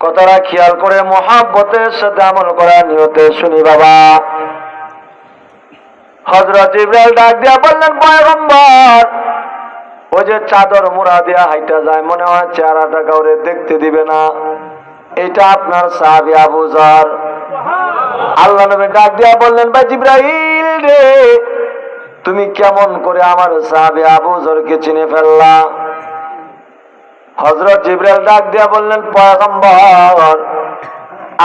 কথাটা খেয়াল করে মহাব্বতের সাথে আমল করার নিয়তে শুনি বাবা। হজরত ইব্রাহিম ডাক দিয়া বললেন, পয়গম্বর, ওই যে চাদর মোড়া দিয়া হাইটা যায়, মনে হয় চেহারাটা কাউরে দেখতে দিবে না। এটা আপনার সাহাবি আবু জার আল্লাহ নবী ডাক দিয়া বললেন, ভাই জিব্রাহিল রে, তুমি কেমন করে আমার সাহাবি আবু জরকে চিনে ফেললা? হজরত জিব্রাইল ডাক দিয়া বললেন, পয়গম্বর,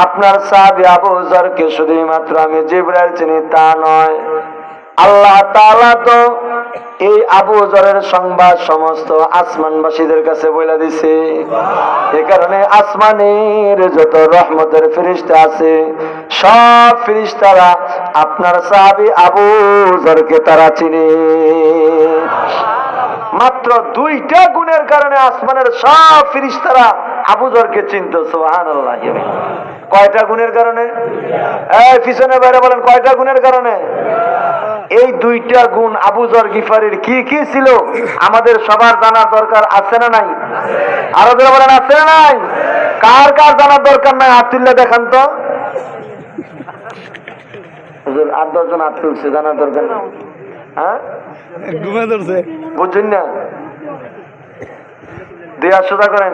আপনার সাহাবি আবু জরকে শুধুই মাত্র আমি জিব্রাইল চিনি, তা নয়। আল্লাহ তাআলা তো এই আবু জরের সংবাদ সমস্ত আসমানবাসীদের কাছে বলে দিছে। এ কারণে আসমানের যত রহমতের ফিরিস্তা আছে, সব ফিরিস্তারা আপনার সাহাবি আবু জরকে তারা চিনে। মাত্র দুইটা গুণের কারণে আসমানের সব ফিরিস্তারা আবুজরকে চিনত সোহান কয়টা গুণের কারণে? এই পিছনে বাইরে বলেন, কয়টা গুণের কারণে? এই দুইটা গুণ আবুজর গিফারির কি কি ছিল? আমাদের সবার জানার দরকার আছে না নাই? আরও যারা বলেন, আছে না নাই? কার কার জানার দরকার নাই? হাত তুললে দেখান তো। আট, দশজন হাত তুলছে, জানার দরকার নাই। হ্যাঁ? ঘুমে ধরছে। বুঝছেন না? দেয়া সোজা করেন।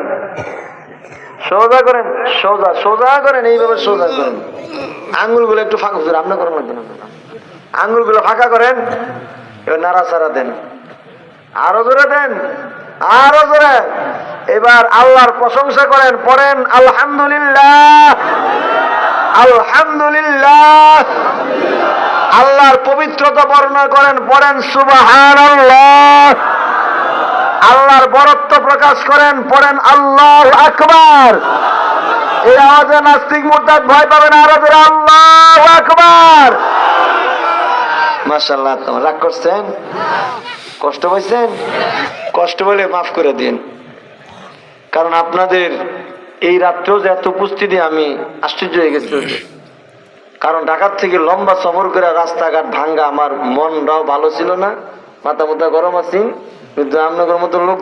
সোজা করেন সোজা সোজা করেন এইভাবে সোজা করেন। আঙ্গুলগুলো একটু ফাঁকা করেন আপনি করেন লাগবে না। আঙ্গুলগুলো ফাঁকা করেন এবার নাড়াচাড়া দেন। আরও জোরে দেন আরও জোরে। এবার আল্লাহর প্রশংসা করেন পড়েন আলহামদুলিল্লাহ। আলহামদুলিল্লাহ। আল্লাহর পবিত্রতা বর্ণনা করেন পড়েন সুবাহান আল্লাহর বরত্ব প্রকাশ করেন পড়েন আল্লাহ আকবার। এই আওয়াজে নাস্তিক মুরতাদ ভয় পাবেন আরও আল্লাহ আকবার। মাশাল্লাহ তোমার রাগ করছেন? কষ্ট পাইছেন? কষ্ট বলে মাফ করে দিন। কারণ আপনাদের এই রাত্রেও যে এত উপস্থিতি আমি আশ্চর্য হয়ে গেছি। কারণ ঢাকার থেকে লম্বা সফর করে রাস্তাঘাট ভাঙ্গা আমার মনটাও ভালো ছিল না। মাথা মাথা গরম আছি। কিন্তু আপনাদের মতো লোক